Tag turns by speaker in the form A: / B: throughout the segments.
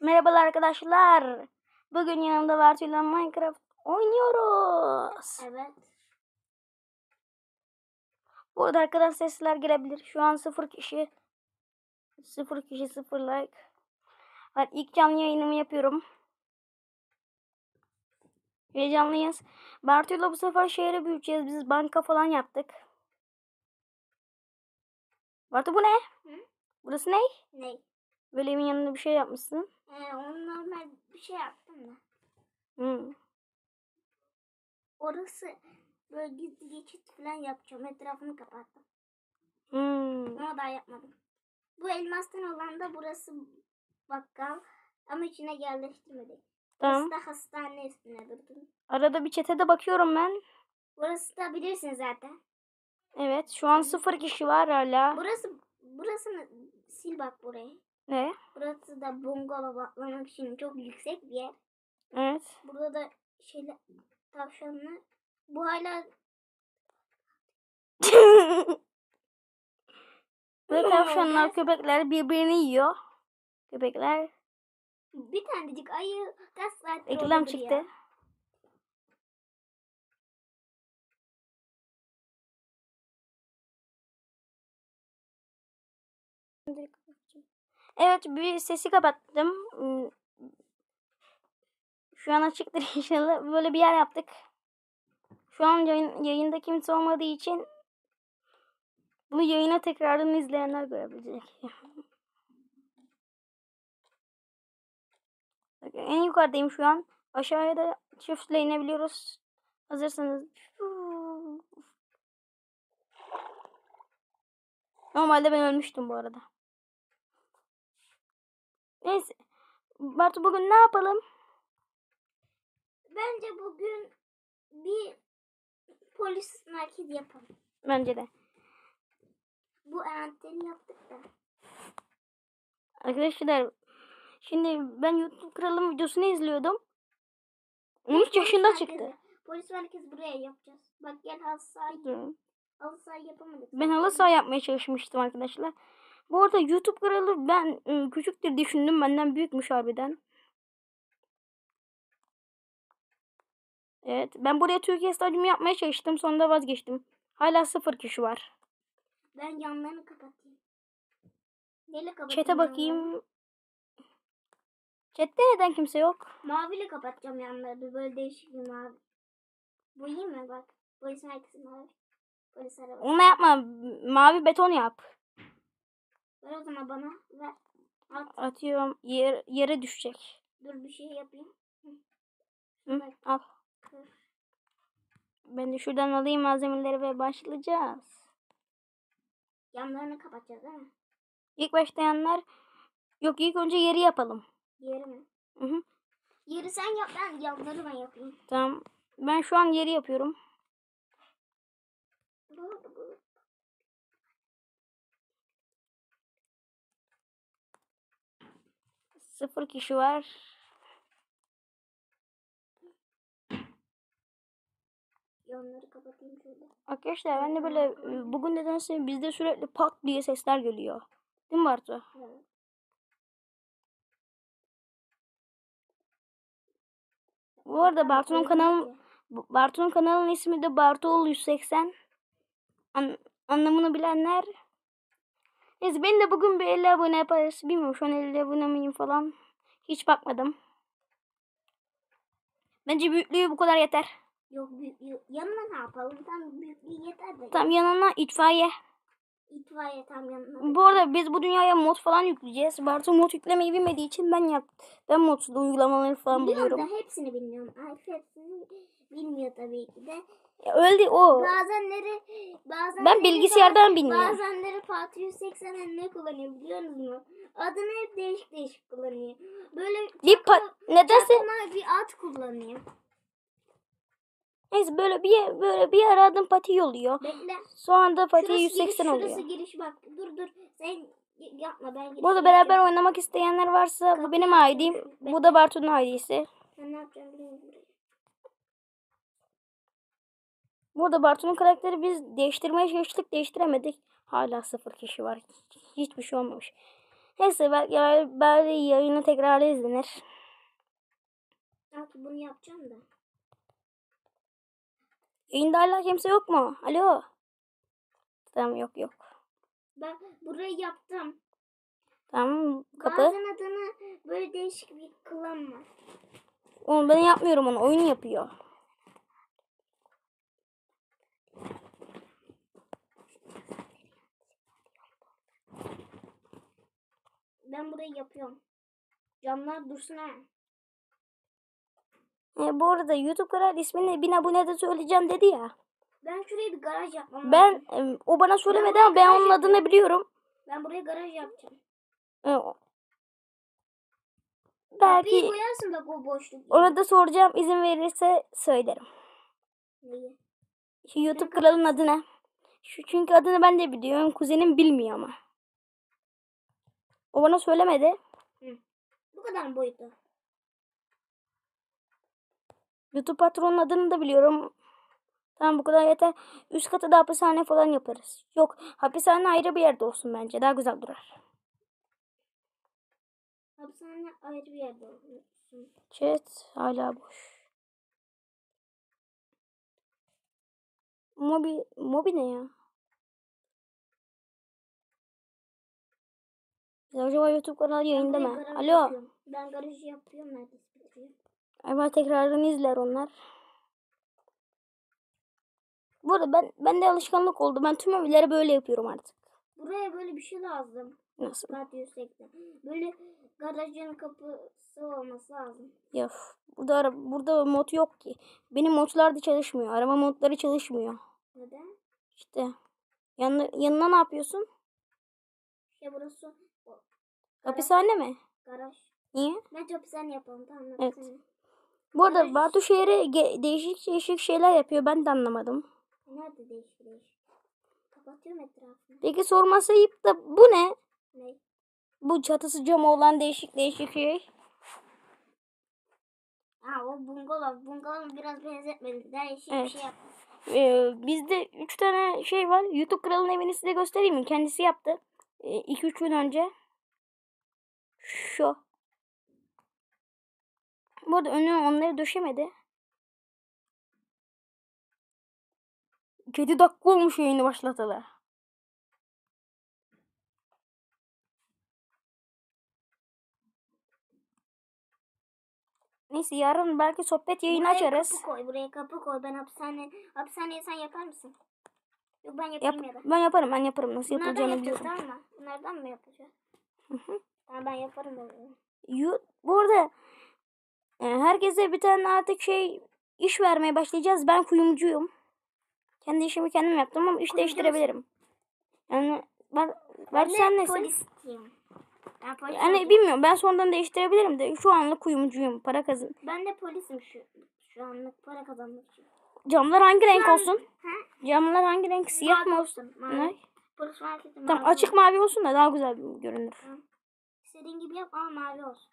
A: Merhabalar arkadaşlar. Bugün yanımda Bartu'yla Minecraft oynuyoruz.
B: Evet.
A: Burada arkadan sesler gelebilir. Şu an sıfır kişi. Sıfır kişi sıfır like. Ben ilk canlı yayınımı yapıyorum. Heyecanlıyız. Bartu'yla bu sefer şehre büyüteceğiz. Biz banka falan yaptık. Bartu bu ne?
B: Hı?
A: Burası ne?
B: Ne?
A: Böyle evin yanında bir şey yapmışsın.
B: Ee, onu normal bir şey yaptım da.
A: Hmm.
B: Orası böyle gizli geçit falan yapacağım. Etrafını kapattım.
A: Hmm.
B: Ama daha yapmadım. Bu elmastan olan da burası bakkal. Ama içine yerleştirmedik.
A: Tamam.
B: Burası da hastane üstüne durdum.
A: Arada bir çetede bakıyorum ben.
B: Burası da bilirsin zaten.
A: Evet şu an sıfır kişi var hala.
B: Burası burasını sil bak burayı.
A: Ne?
B: Burası da bungalov atlamak için çok yüksek bir yer.
A: Evet.
B: Burada da şeyler tavşanlı. Bu hala
A: Ve tavşanlar, köpekler birbirini yiyor. Köpekler.
B: bir tanecik ayı kaç saat
A: Reklam çıktı. Evet bir sesi kapattım. Şu an açıktır inşallah. Böyle bir yer yaptık. Şu an yayın, yayında kimse olmadığı için bunu yayına tekrarını izleyenler görebilecek. En yukarıdayım şu an. Aşağıya da çiftle inebiliyoruz. Hazırsanız. Normalde ben ölmüştüm bu arada. Neyse. Bartu bugün ne yapalım?
B: Bence bugün bir polis merkezi yapalım.
A: Bence de.
B: Bu anteni yaptık da.
A: Arkadaşlar şimdi ben YouTube kralım videosunu izliyordum.
B: Polis
A: 13 yaşında
B: merkezi.
A: çıktı.
B: Polis merkezi buraya yapacağız. Bak gel halı saha, halı saha yapamadık.
A: Ben halı saha yapmaya çalışmıştım arkadaşlar. Bu arada YouTube kralı ben ıı, küçüktür düşündüm. Benden büyükmüş harbiden. Evet. Ben buraya Türkiye stadyumu yapmaya çalıştım. Sonunda vazgeçtim. Hala sıfır kişi var.
B: Ben yanlarını kapatayım. Neyle kapatayım?
A: Çete bakayım. Chat'te neden kimse yok?
B: Maviyle kapatacağım yanlarını. Böyle değişik bir mavi. Bu iyi mi bak? Polis merkezi mavi. Polis arabası.
A: Onu yapma. Mavi beton yap.
B: Ver o zaman bana. Ver. At.
A: Atıyorum. Yer, yere düşecek.
B: Dur bir şey yapayım.
A: Hı,
B: Bak.
A: al.
B: Kır.
A: Ben de şuradan alayım malzemeleri ve başlayacağız.
B: Yanlarını kapatacağız değil mi?
A: İlk başlayanlar yok ilk önce yeri yapalım.
B: Yeri mi?
A: Hı hı.
B: Yeri sen yap ben yanları ben yapayım.
A: Tamam. Ben şu an yeri yapıyorum.
B: Bu, bu.
A: Sıfır kişi var.
B: Yanları kapatayım şöyle.
A: Arkadaşlar ben de böyle bugün nedense bizde sürekli pat diye sesler geliyor. Değil mi?
B: Evet.
A: Bu arada Bartu'nun
B: Öyle
A: kanalı
B: değil.
A: Bu- Bartu'nun kanalının ismi de Bartuoğlu 180. An- anlamını bilenler. Neyse beni de bugün bir 50 abone yaparız. Bilmiyorum şu an 50 abone miyim falan. Hiç bakmadım. Bence büyüklüğü bu kadar yeter.
B: Yok büyük, büyük. yanına ne yapalım? Tam büyüklüğü yeter de.
A: Tam yanına itfaiye.
B: İtfaiye tam yanına.
A: Bu arada biz bu dünyaya mod falan yükleyeceğiz. Bartu mod yüklemeyi bilmediği için ben yaptım. Ben modsuz uygulamaları falan
B: Biliyorum
A: buluyorum.
B: da hepsini bilmiyorum. Ay hepsini bilmiyor tabii ki de.
A: Ya öyle o.
B: Bazenleri bazenleri
A: Ben bilgisayardan bilmiyorum.
B: Bazenleri Fatih 180'e ne kullanıyor biliyor musunuz? Adını hep değişik değişik kullanıyor. Böyle
A: Bir pa- nedense
B: çakma bir at kullanıyor.
A: neyse böyle bir böyle bir ara adım Fatih oluyor.
B: Bekle.
A: Sonra da
B: Şurası
A: 180
B: giriş,
A: oluyor.
B: Şurası giriş bak. Dur dur. Sen yapma ben giriş
A: Bu arada
B: yapacağım.
A: beraber oynamak isteyenler varsa bu benim ID'm. Bu da Bartu'nun ID'si.
B: Ben ne yapacağım bilmiyorum. Burayı.
A: Bu arada Bartu'nun karakteri biz değiştirmeye çalıştık değiştiremedik. Hala sıfır kişi var. Hiçbir şey olmamış. Neyse belki belki yayını tekrar izlenir.
B: Belki bunu yapacağım da.
A: Yayında hala kimse yok mu? Alo. Tamam yok yok.
B: Ben burayı yaptım.
A: Tamam kapı.
B: Bazen adını böyle değişik bir klan var.
A: Onu ben yapmıyorum onu. Oyun yapıyor.
B: Ben burayı yapıyorum. Camlar dursun ha.
A: E, bu arada YouTube kanal ismini bin abone de söyleyeceğim dedi ya.
B: Ben şuraya bir garaj yapmam
A: Ben e, o bana söylemedi
B: buraya
A: ama ben onun adını biliyorum.
B: Ben buraya garaj yapacağım.
A: E, o-
B: Kapıyı
A: belki
B: koyarsın bak o boşluk.
A: ona da soracağım izin verirse söylerim.
B: Neyi?
A: Şu YouTube kanalın adı ne? Şu çünkü adını ben de biliyorum. Kuzenim bilmiyor ama. O bana söylemedi.
B: Bu kadar mı boyutu?
A: YouTube patronun adını da biliyorum. Tamam bu kadar yeter. Üst katı da hapishane falan yaparız. Yok hapishane ayrı bir yerde olsun bence. Daha güzel durar.
B: Hapishane ayrı bir yerde olsun.
A: Chat hala boş. Mobi, mobi ne ya? Acaba YouTube kanalı yayında mı?
B: garaj
A: Alo.
B: yapıyorum. Ben garajı yapıyorum neredeyse bitiriyor.
A: Ama tekrarını izler onlar. Bu arada ben, ben de alışkanlık oldu. Ben tüm evleri böyle yapıyorum artık.
B: Buraya böyle bir şey lazım.
A: Nasıl?
B: Kat yüksekte. Böyle garajın kapısı olması lazım.
A: Ya burada burada mod yok ki. Benim modlar da çalışmıyor. Araba modları çalışmıyor.
B: Neden?
A: İşte yanına, yanına ne yapıyorsun?
B: İşte burası garaj.
A: Hapishane mi?
B: garaj.
A: Niye?
B: Bence hapishane yapalım tamam?
A: Evet.
B: Hapishane.
A: Bu arada. Batu şehri ge- değişik değişik şeyler yapıyor. Ben de anlamadım.
B: Nerede değişik değişik? Kapatıyorum etrafını.
A: Peki sorması ayıp da bu ne?
B: Ne?
A: Bu çatısı cam olan değişik değişik şey.
B: Ha o bungalov. Bungalov biraz benzetmedi. Değişik bir
A: Evet.
B: şey yaptım.
A: Ee, bizde 3 tane şey var. YouTube kralının evini size göstereyim mi? Kendisi yaptı. 2-3 gün önce. Şu. Bu arada önüne onları döşemedi. 7 dakika olmuş yayını başlatalı. Neyse yarın belki sohbet yayını
B: Buraya
A: açarız.
B: kapı koy. Buraya kapı koy. Ben hapishane hapishaneyi sen yapar mısın? Yok ben
A: Yap,
B: yapayım ya da.
A: ben yaparım ben yaparım. Nasıl
B: Bunlardan
A: yapılacağını biliyorum.
B: tamam mı? Bunlardan mı yapacağız?
A: Hı hı.
B: Tamam ben yaparım.
A: Yu- Bu arada e, herkese bir tane artık şey iş vermeye başlayacağız. Ben kuyumcuyum. Kendi işimi kendim yaptım ama iş
B: Kuyumcu
A: değiştirebilirim. Yani ben,
B: Ben
A: sen nesin?
B: polisiyim. Ben polis
A: Yani
B: olacağım.
A: bilmiyorum ben sonradan değiştirebilirim de şu anlık kuyumcuyum. Para kazan.
B: Ben de polisim şu, şu anlık para kazanmak için.
A: Camlar hangi renk
B: an-
A: olsun? Camlar hangi renk? Siyah mı olsun? Ne?
B: Polis marketi mavi.
A: Tamam açık
B: olsun.
A: mavi olsun da daha güzel görünür.
B: İstediğin gibi yap ama mavi olsun.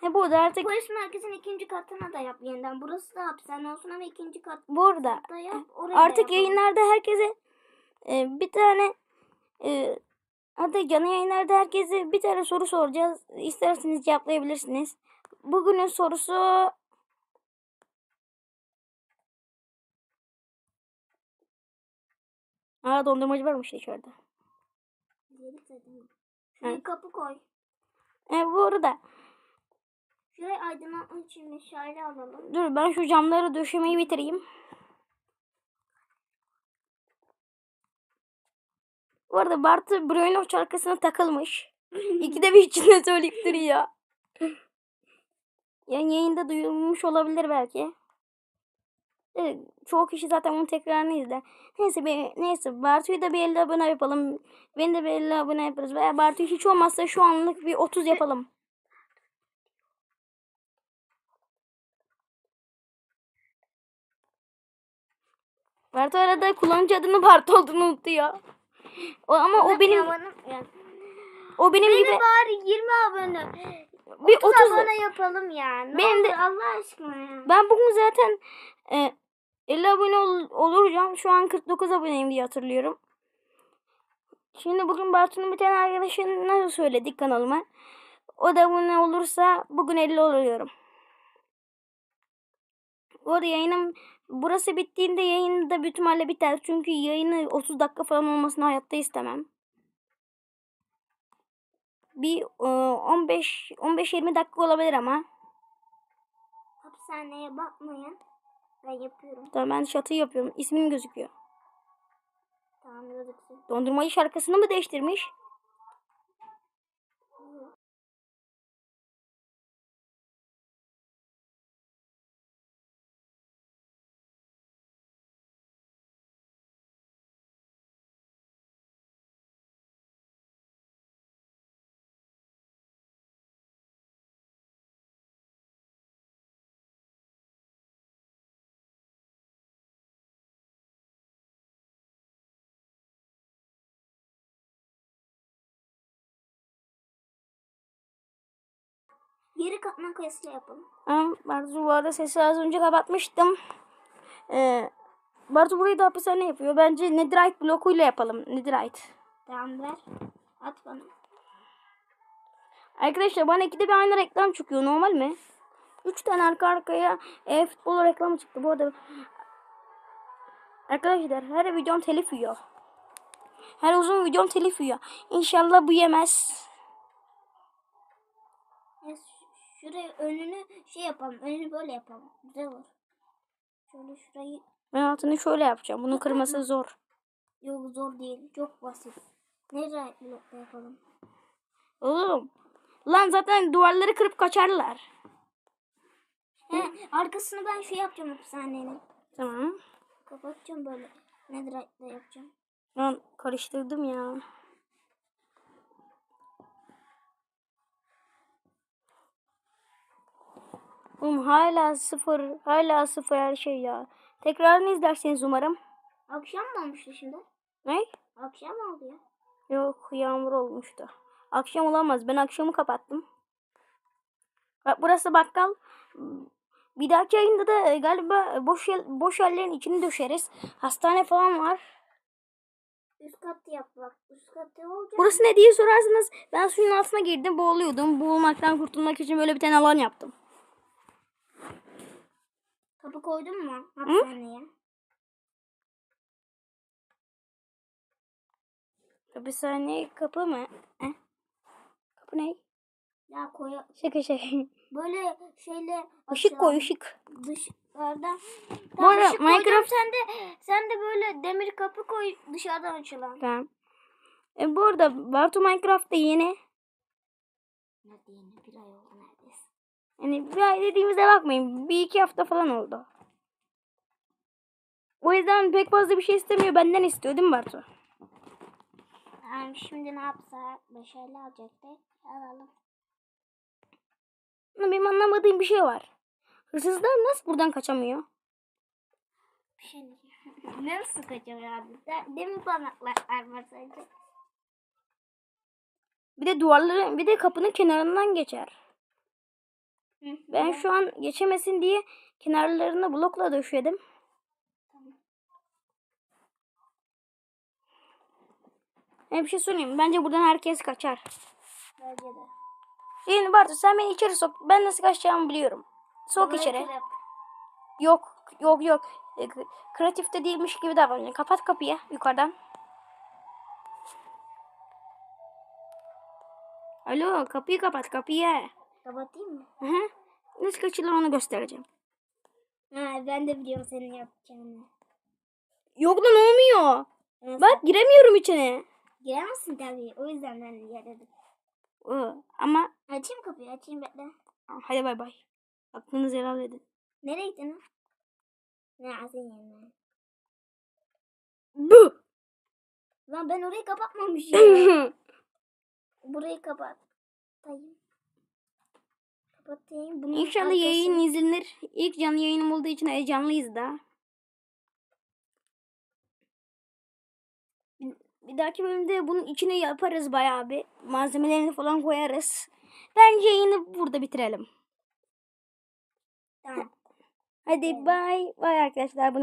A: He bu arada artık
B: Polis merkezinin ikinci katına da yap yeniden. Burası da hapishane olsun ama ikinci katta
A: bu arada
B: yap. Oraya da
A: Artık
B: yapalım.
A: yayınlarda herkese e, bir tane e, hatta canlı yayınlarda herkese bir tane soru soracağız. İsterseniz cevaplayabilirsiniz. Bugünün sorusu Aa dondurmacı varmış dışarıda.
B: Yedik zaten. Şuraya
A: Evet.
B: kapı koy.
A: E, bu arada
B: Şurayı aydınlatmak için meşale alalım.
A: dur ben şu camları döşemeyi bitireyim. Bu arada Bartu Bruno şarkısına takılmış. İkide bir içinde söyleyip duruyor. Yani yayında duyulmuş olabilir belki. Evet, çoğu kişi zaten onun tekrarını izler. Neyse be, neyse Bartu'yu da bir 50 abone yapalım. Beni de bir 50 abone yaparız. Veya Bartu'yu hiç olmazsa şu anlık bir 30 yapalım. Bartu arada kullanıcı adını Bartu olduğunu unuttu ya. O, ama o benim
B: Yani.
A: o benim
B: Benim
A: gibi
B: bari 20 abone.
A: bir
B: 30
A: 30
B: abone yapalım yani.
A: Benim de-
B: Allah aşkına ya.
A: Ben bugün zaten e, 50 abone ol, olacağım. Şu an 49 aboneyim diye hatırlıyorum. Şimdi bugün Bartu'nun bir tane arkadaşına söyledik kanalıma. O da bu ne olursa bugün 50 oluyorum. Bu arada yayınım burası bittiğinde yayın da büyük biter. Çünkü yayını 30 dakika falan olmasını hayatta istemem. Bir e, 15 15-20 dakika olabilir ama.
B: Hapishaneye bakmayın. Ben yapıyorum.
A: Tamam ben şatı yapıyorum. İsmim gözüküyor.
B: Tamam gözüksün.
A: Dondurmacı şarkısını mı değiştirmiş?
B: Yeri katman kayasıyla yapalım.
A: Ama Bartu bu arada sesi az önce kapatmıştım. Ee, Bartu burayı da hapishane yapıyor. Bence Netherite blokuyla yapalım. Netherite.
B: Tamam ver. At bana.
A: Arkadaşlar bana ikide bir aynı reklam çıkıyor. Normal mi? Üç tane arka arkaya e, futbol reklamı çıktı. Bu arada Arkadaşlar her videom telif yiyor. Her uzun videom telif yiyor. İnşallah bu yemez.
B: Ya ş- şuraya önünü şey yapalım. Önünü böyle yapalım. Güzel olur. Şöyle şurayı.
A: Ben altını şöyle yapacağım. Bunu kırması zor.
B: Yok zor değil. Çok basit. Nereye blokta yapalım?
A: Oğlum. Lan zaten duvarları kırıp kaçarlar.
B: He, arkasını ben şey yapacağım hapishanenin.
A: Tamam.
B: Kapatacağım böyle. Netherite'le yapacağım.
A: Ben karıştırdım ya. Oğlum hala sıfır, hala sıfır her şey ya. Tekrarını izlerseniz umarım.
B: Akşam mı olmuştu şimdi?
A: Ne?
B: Akşam oldu ya?
A: Yok yağmur olmuştu. Akşam olamaz. Ben akşamı kapattım. Bak burası bakkal. Bir dahaki ayında da e, galiba boş yer, boş yerlerin içini döşeriz. Hastane falan var.
B: Üst kat yap bak. Üst katta olacak.
A: Burası ne diye sorarsınız. Ben suyun altına girdim boğuluyordum. Boğulmaktan kurtulmak için böyle bir tane alan yaptım.
B: Kapı koydun mu hapishaneye?
A: Hapishane kapı mı? Eh? Kapı ne?
B: Ya koy.
A: Şaka şaka.
B: Böyle şeyle
A: Işık koy ışık.
B: Dışarıdan.
A: Bu arada
B: ışık.
A: Minecraft-
B: sen de sen de böyle demir kapı koy dışarıdan açılan.
A: Tamam. E, bu arada Bartu Minecraft'ta yeni.
B: Ne diyeyim bir ay oldu neredeyse.
A: Yani bir ay dediğimizde bakmayın. Bir iki hafta falan oldu. O yüzden pek fazla bir şey istemiyor. Benden istiyor değil mi Bartu?
B: Yani şimdi ne yapsak? Başarılı alacaktık. Alalım.
A: Benim anlamadığım bir şey var. Hırsızlar nasıl buradan kaçamıyor?
B: Bir şey. Nasıl kaçıyor abi? De- Demir parmaklar var sadece.
A: Bir de duvarları, bir de kapının kenarından geçer. Ben şu an geçemesin diye kenarlarını blokla döşedim. E bir şey söyleyeyim. Bence buradan herkes kaçar.
B: Bence de.
A: Şimdi Bartu sen beni içeri sok. Ben nasıl kaçacağımı biliyorum. Sok
B: Burayı
A: içeri.
B: kırıp-
A: Yok yok yok. E, kreatifte değilmiş gibi davranıyor. Kapat kapıyı yukarıdan. Alo kapıyı kapat kapıyı.
B: Kapatayım mı?
A: Hı hı. Nasıl kaçılır onu göstereceğim.
B: Ha, ben de biliyorum senin yapacağını.
A: Yok lan olmuyor.
B: Nasıl?
A: Bak giremiyorum içine.
B: Giremezsin tabii. O yüzden ben de yer dedim.
A: Iı, Ama
B: Açayım kapıyı açayım bekle.
A: hadi bay bay. Aklınızı helal edin.
B: Nereye gittin? Ne yerine.
A: Bu.
B: Lan ben orayı kapatmamışım. Burayı kapat. Kapatayım. Kapatayım. Bunun
A: İnşallah
B: arkası-
A: yayın izlenir. İlk canlı yayınım olduğu için heyecanlıyız da. Bir, dahaki bölümde bunun içine yaparız bayağı bir. Malzemelerini falan koyarız. Bence yayını burada bitirelim.
B: Tamam.
A: Hadi bay bay arkadaşlar. Bunu